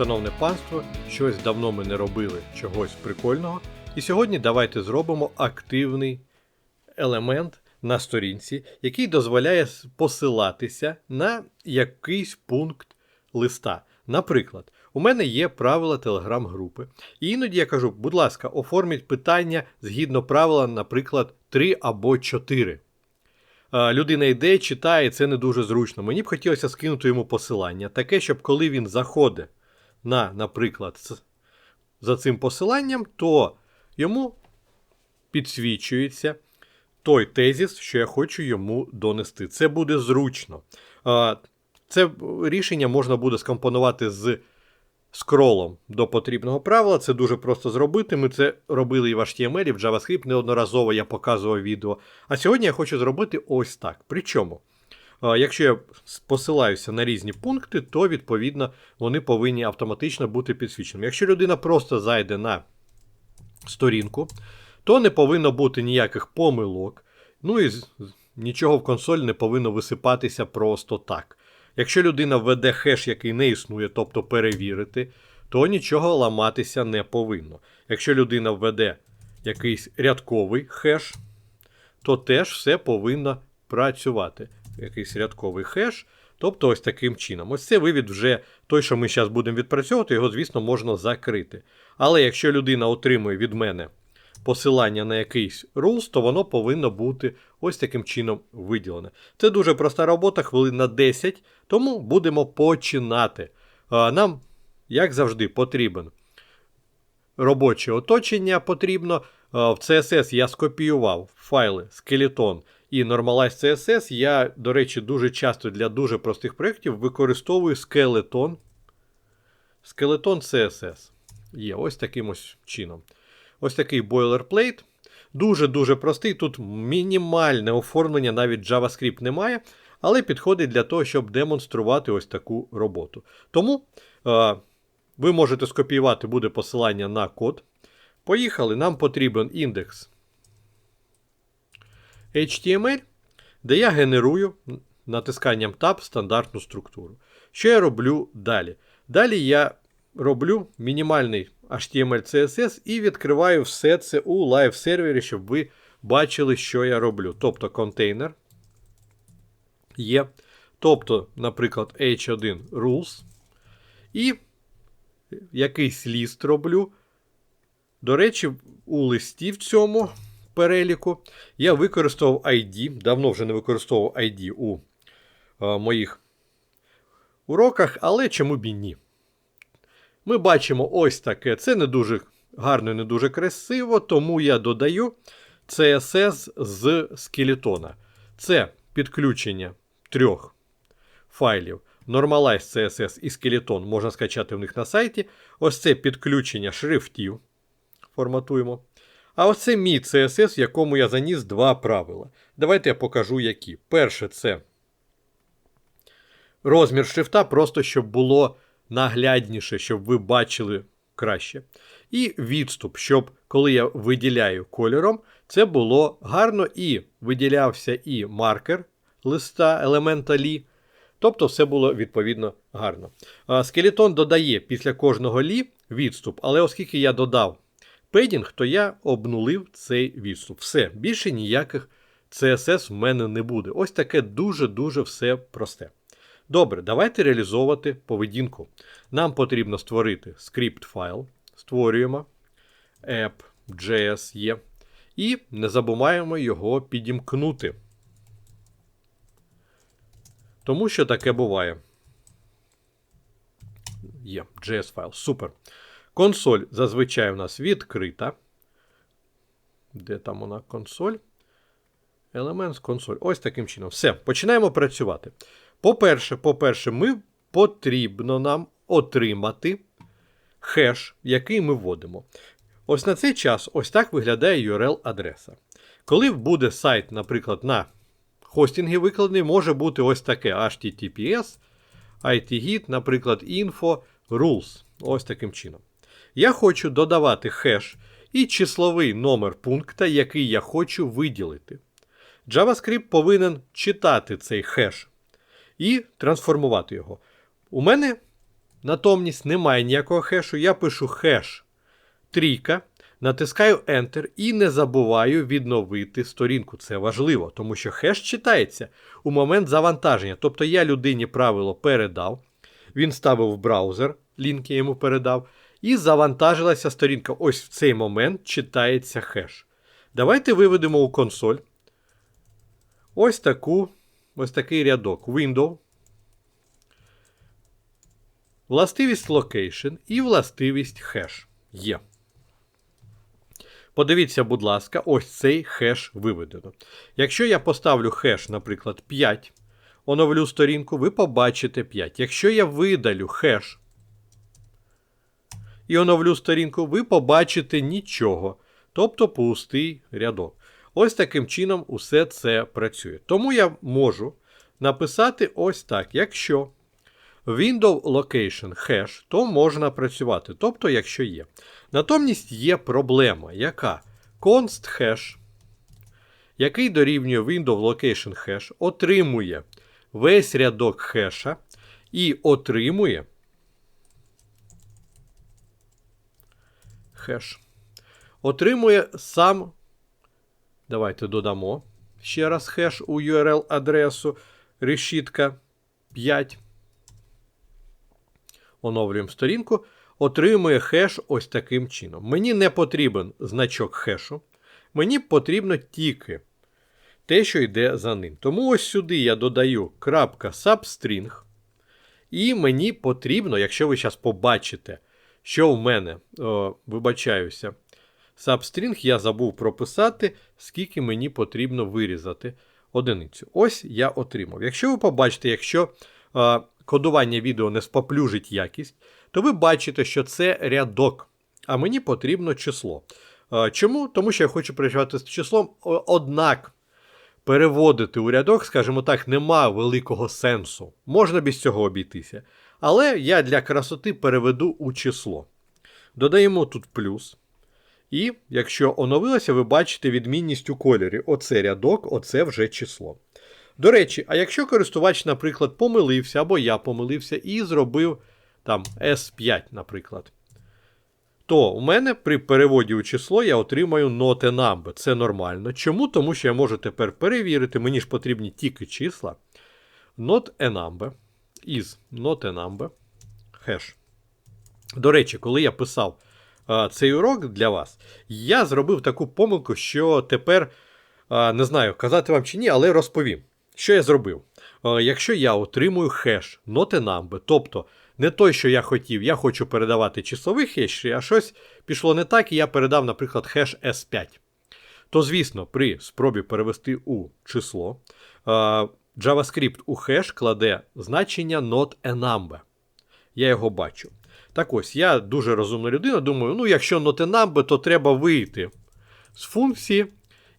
Шановне панство, щось давно ми не робили чогось прикольного. І сьогодні давайте зробимо активний елемент на сторінці, який дозволяє посилатися на якийсь пункт листа. Наприклад, у мене є правила телеграм-групи. І іноді я кажу, будь ласка, оформіть питання згідно правила, наприклад, 3 або 4. Е, Людина йде, читає, це не дуже зручно. Мені б хотілося скинути йому посилання, таке, щоб коли він заходить на, наприклад, за цим посиланням, то йому підсвічується той тезіс, що я хочу йому донести. Це буде зручно. Це рішення можна буде скомпонувати з скролом до потрібного правила. Це дуже просто зробити. Ми це робили і в HTML, і в JavaScript. Неодноразово я показував відео. А сьогодні я хочу зробити ось так. Причому, якщо я посилаюся на різні пункти, то відповідно вони повинні автоматично бути підсвіченими. Якщо людина просто зайде на сторінку, то не повинно бути ніяких помилок. Ну і нічого в консоль не повинно висипатися просто так. Якщо людина введе хеш, який не існує, тобто перевірити, то нічого ламатися не повинно. Якщо людина введе якийсь рядковий хеш, то теж все повинно працювати. Якийсь рядковий хеш. Тобто ось таким чином. Ось це вивід вже той, що ми зараз будемо відпрацьовувати, його, звісно, можна закрити. Але якщо людина отримує від мене посилання на якийсь rules, то воно повинно бути ось таким чином виділене. Це дуже проста робота, хвилин на 10, тому будемо починати. Нам, як завжди, потрібен робоче оточення потрібно. В CSS я скопіював файли Skeleton і Normalize CSS. Я, до речі, дуже часто для дуже простих проєктів використовую Skeleton. Skeleton CSS. Є ось таким ось чином. Ось такий boilerplate. Дуже-дуже простий. Тут мінімальне оформлення, навіть JavaScript немає, але підходить для того, щоб демонструвати ось таку роботу. Тому е, ви можете скопіювати буде посилання на код. Поїхали, нам потрібен індекс HTML, де я генерую натисканням Tab стандартну структуру. Що я роблю далі? Далі я роблю мінімальний HTML CSS і відкриваю все це у лайв сервері, щоб ви бачили, що я роблю. Тобто контейнер є. Тобто, наприклад, H1 rules. І якийсь ліст роблю. До речі, у листі в цьому переліку я використовував ID. Давно вже не використовував ID у е, моїх уроках, але чому б і ні? Ми бачимо ось таке. Це не дуже гарно і не дуже красиво, тому я додаю CSS з скелетона. Це підключення трьох файлів. Normalize CSS і Skeleton можна скачати в них на сайті. Ось це підключення шрифтів. Форматуємо. А ось це мій CSS, в якому я заніс два правила. Давайте я покажу, які. Перше, це розмір шрифта, просто щоб було наглядніше, щоб ви бачили краще. І відступ, щоб коли я виділяю кольором, це було гарно і виділявся і маркер листа елемента лі. Тобто все було відповідно гарно. Скелетон додає після кожного лі відступ, але оскільки я додав педінг, то я обнулив цей відступ. Все, більше ніяких CSS в мене не буде. Ось таке дуже-дуже все просте. Добре, давайте реалізовувати поведінку. Нам потрібно створити скрипт файл. Створюємо app.js є. І не забуваємо його підімкнути. Тому що таке буває. Є JS файл. Супер. Консоль зазвичай у нас відкрита. Де там вона консоль? Елемент консоль. Ось таким чином. Все, починаємо працювати. По-перше, по-перше, ми потрібно нам отримати хеш, який ми вводимо. Ось на цей час ось так виглядає URL-адреса. Коли буде сайт, наприклад, на хостинги викладений, може бути ось таке HTTPS, IT-git, наприклад, info, rules. Ось таким чином. Я хочу додавати хеш і числовий номер пункта, який я хочу виділити. JavaScript повинен читати цей хеш і трансформувати його. У мене натомність немає ніякого хешу. Я пишу хеш трійка, натискаю Enter і не забуваю відновити сторінку. Це важливо, тому що хеш читається у момент завантаження. Тобто я людині правило передав, він ставив в браузер, лінк йому передав, і завантажилася сторінка. Ось в цей момент читається хеш. Давайте виведемо у консоль ось таку, ось такий рядок. Window. Властивість location і властивість хеш. Є. Подивіться, будь ласка, ось цей хеш виведено. Якщо я поставлю хеш, наприклад, 5, оновлю сторінку, ви побачите 5. Якщо я видалю хеш і оновлю сторінку, ви побачите нічого. Тобто пустий рядок. Ось таким чином усе це працює. Тому я можу написати ось так: якщо window location hash, то можна працювати, тобто, якщо є. Натомість є проблема, яка const hash, який дорівнює window location hash, отримує весь рядок хеша і отримує хеш. Отримує сам. Давайте додамо ще раз хеш у URL адресу решітка 5. Оновлюємо сторінку. Отримує хеш ось таким чином. Мені не потрібен значок хешу. Мені потрібно тільки те, що йде за ним. Тому ось сюди я додаю .substring. І мені потрібно, якщо ви зараз побачите, що в мене, о, вибачаюся, substring я забув прописати, скільки мені потрібно вирізати одиницю. Ось я отримав. Якщо ви побачите, якщо о, кодування відео не споплюжить якість, то ви бачите, що це рядок, а мені потрібно число. О, чому? Тому що я хочу працювати з числом, однак. Переводити у рядок, скажімо так, нема великого сенсу. Можна без цього обійтися. Але я для красоти переведу у число. Додаємо тут плюс. І якщо оновилося, ви бачите відмінність у кольорі. Оце рядок, оце вже число. До речі, а якщо користувач, наприклад, помилився, або я помилився і зробив там S5, наприклад, то у мене при переводі у число я отримаю not a number. Це нормально. Чому? Тому що я можу тепер перевірити, мені ж потрібні тільки числа. Not a number is not. Хеш. До речі, коли я писав а, цей урок для вас, я зробив таку помилку, що тепер а, не знаю, казати вам чи ні, але розповім. Що я зробив? А, якщо я отримую хеш, not тобто не той, що я хотів, я хочу передавати числовий хеш, а щось пішло не так, і я передав, наприклад, хеш S5. То, звісно, при спробі перевести у число, JavaScript у хеш кладе значення not a number. Я його бачу. Так ось, я дуже розумна людина, думаю, ну, якщо not a number, то треба вийти з функції,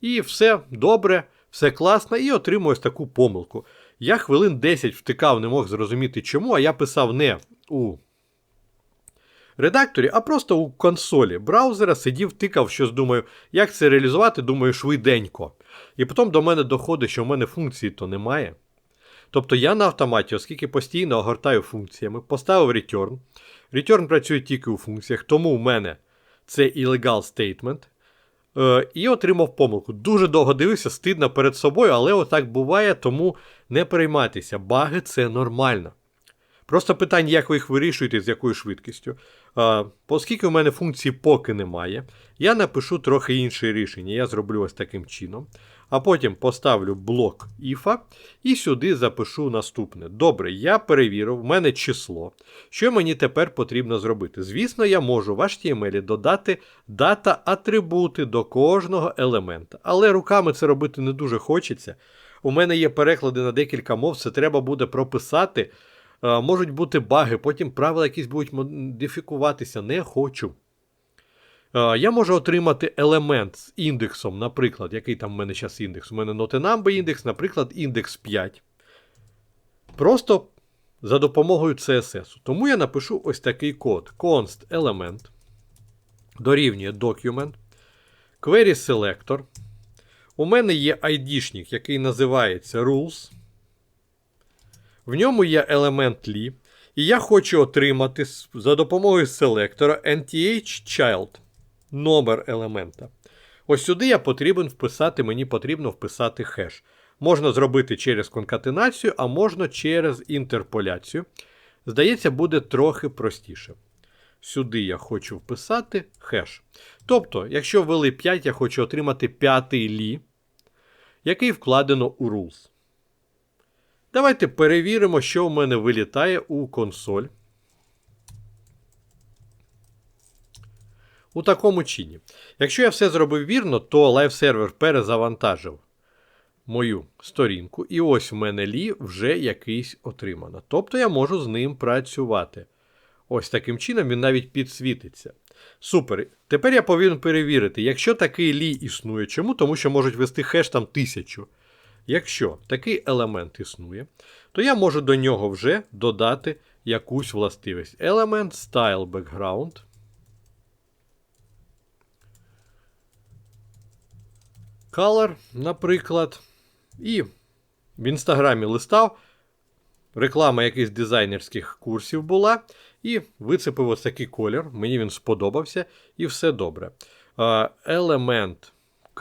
і все добре, все класно, і отримую ось таку помилку. Я хвилин 10 втикав, не мог зрозуміти чому, а я писав не у редакторі, а просто у консолі браузера сидів, тикав щось, думаю, як це реалізувати, думаю, швиденько. І потім до мене доходить, що в мене функції то немає. Тобто я на автоматі, оскільки постійно огортаю функціями, поставив return. Return працює тільки у функціях, тому в мене це illegal statement. Е, і отримав помилку. Дуже довго дивився, стидно перед собою, але отак буває, тому не переймайтеся. Баги це нормально. Просто питання, як ви їх вирішуєте, з якою швидкістю. Оскільки у мене функції поки немає, я напишу трохи інше рішення. Я зроблю ось таким чином. А потім поставлю блок іфа і сюди запишу наступне. Добре, я перевірив, в мене число. Що мені тепер потрібно зробити? Звісно, я можу в HTML додати дата-атрибути до кожного елемента. Але руками це робити не дуже хочеться. У мене є переклади на декілька мов, це треба буде прописати. Можуть бути баги, потім правила якісь будуть модифікуватися. Не хочу. Я можу отримати елемент з індексом, наприклад, який там в мене зараз індекс? У мене NoteNumber індекс, наприклад, індекс 5. Просто за допомогою CSS. Тому я напишу ось такий код: const element дорівнює document, query selector. У мене є ID-шник, який називається rules. В ньому є елемент li. І я хочу отримати за допомогою селектора NTH Child номер елемента. Ось сюди я потрібен вписати, мені потрібно вписати хеш. Можна зробити через конкатенацію, а можна через інтерполяцію. Здається, буде трохи простіше. Сюди я хочу вписати хеш. Тобто, якщо ввели 5, я хочу отримати п'ятий лі, який вкладено у rules. Давайте перевіримо, що в мене вилітає у консоль. У такому чині. Якщо я все зробив вірно, то лайв-сервер перезавантажив мою сторінку, і ось в мене лі вже якийсь отримано. Тобто я можу з ним працювати. Ось таким чином він навіть підсвітиться. Супер. Тепер я повинен перевірити, якщо такий лі існує. Чому? Тому що можуть вести хеш там тисячу. Якщо такий елемент існує, то я можу до нього вже додати якусь властивість. Елемент style background. Color, наприклад. І в інстаграмі листав. Реклама якихось дизайнерських курсів була. І вицепив ось такий колір. Мені він сподобався, і все добре.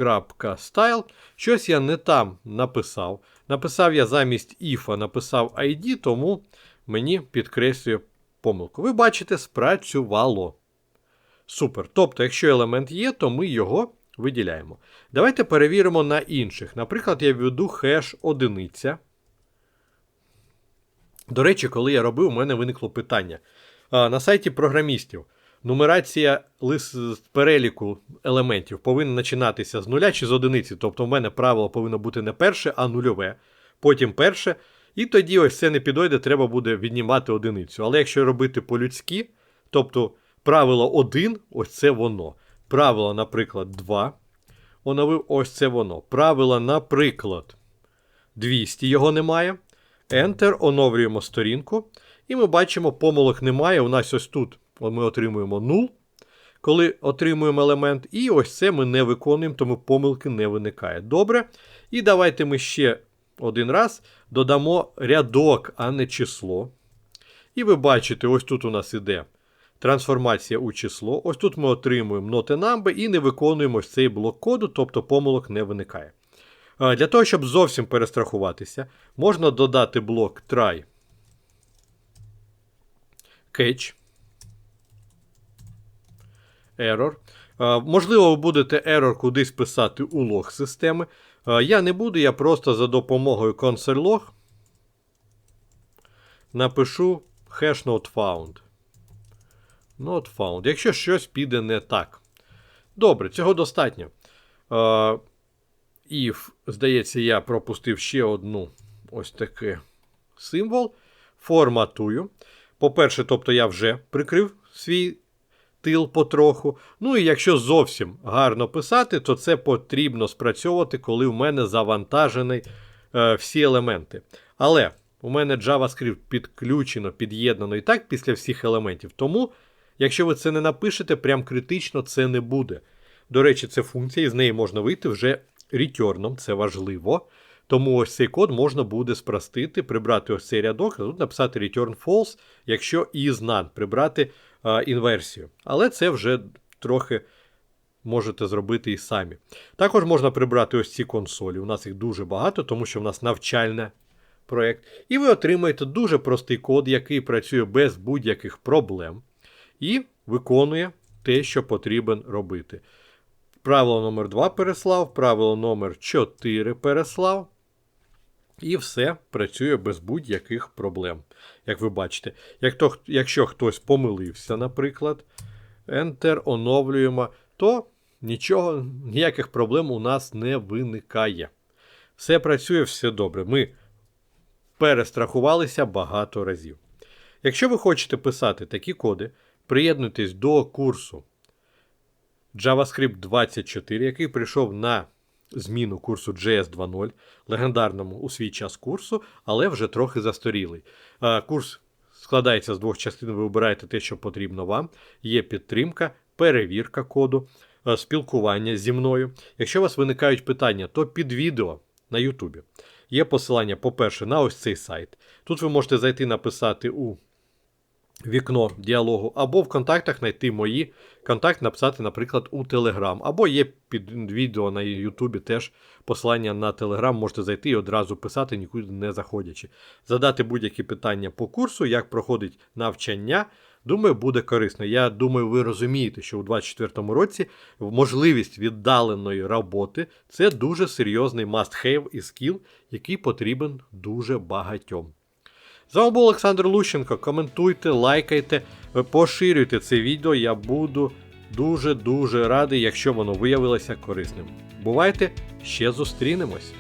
Element.style. Щось я не там написав. Написав я замість if, написав ID, тому мені підкреслює помилку. Ви бачите, спрацювало. Супер. Тобто, якщо елемент є, то ми його виділяємо. Давайте перевіримо на інших. Наприклад, я введу хеш одиниця. До речі, коли я робив, у мене виникло питання. На сайті програмістів нумерація лист переліку елементів повинна починатися з нуля чи з одиниці. Тобто, в мене правило повинно бути не перше, а нульове. Потім перше. І тоді ось це не підойде, треба буде віднімати одиницю. Але якщо робити по-людськи, тобто правило 1, ось це воно. Правило, наприклад, 2. Оновив ось це воно. Правило, наприклад, 200 його немає. Enter, оновлюємо сторінку. І ми бачимо, помилок немає. У нас ось тут ми отримуємо 0, коли отримуємо елемент. І ось це ми не виконуємо, тому помилки не виникає. Добре. І давайте ми ще один раз додамо рядок, а не число. І ви бачите, ось тут у нас іде трансформація у число. Ось тут ми отримуємо ноти number і не виконуємо ось цей блок коду, тобто помилок не виникає. Для того, щоб зовсім перестрахуватися, можна додати блок try catch. Error. Можливо, ви будете error кудись писати у лог системи. Я не буду, я просто за допомогою console.log напишу hash not found. Not found. Якщо щось піде не так. Добре, цього достатньо. А, if, здається, я пропустив ще одну ось такий символ. Форматую. По-перше, тобто я вже прикрив свій тил потроху. Ну і якщо зовсім гарно писати, то це потрібно спрацьовувати, коли в мене завантажені е, всі елементи. Але у мене JavaScript підключено, під'єднано і так після всіх елементів. Тому, якщо ви це не напишете, прям критично це не буде. До речі, це функція, і з неї можна вийти вже ретюрном, це важливо. Тому ось цей код можна буде спростити, прибрати ось цей рядок, а тут написати return false, якщо is none, прибрати інверсію. Але це вже трохи можете зробити і самі. Також можна прибрати ось ці консолі. У нас їх дуже багато, тому що в нас навчальний проєкт. І ви отримаєте дуже простий код, який працює без будь-яких проблем. І виконує те, що потрібен робити. Правило номер 2 переслав, правило номер 4 переслав. І все працює без будь-яких проблем. Як ви бачите, як то, якщо хтось помилився, наприклад, Enter, оновлюємо, то нічого, ніяких проблем у нас не виникає. Все працює, все добре. Ми перестрахувалися багато разів. Якщо ви хочете писати такі коди, приєднуйтесь до курсу JavaScript 24, який прийшов на зміну курсу JS 2.0, легендарному у свій час курсу, але вже трохи застарілий. Курс складається з двох частин, ви обираєте те, що потрібно вам. Є підтримка, перевірка коду, спілкування зі мною. Якщо у вас виникають питання, то під відео на YouTube є посилання, по-перше, на ось цей сайт. Тут ви можете зайти написати у вікно діалогу, або в контактах знайти мої контакт, написати, наприклад, у Telegram. Або є під відео на Ютубі теж посилання на Telegram, можете зайти і одразу писати, нікуди не заходячи. Задати будь-які питання по курсу, як проходить навчання. Думаю, буде корисно. Я думаю, ви розумієте, що у 2024 році можливість віддаленої роботи це дуже серйозний must-have і скіл, який потрібен дуже багатьом. З вами був Олександр Лущенко. Коментуйте, лайкайте, поширюйте це відео. Я буду дуже-дуже радий, якщо воно виявилося корисним. Бувайте, ще зустрінемось!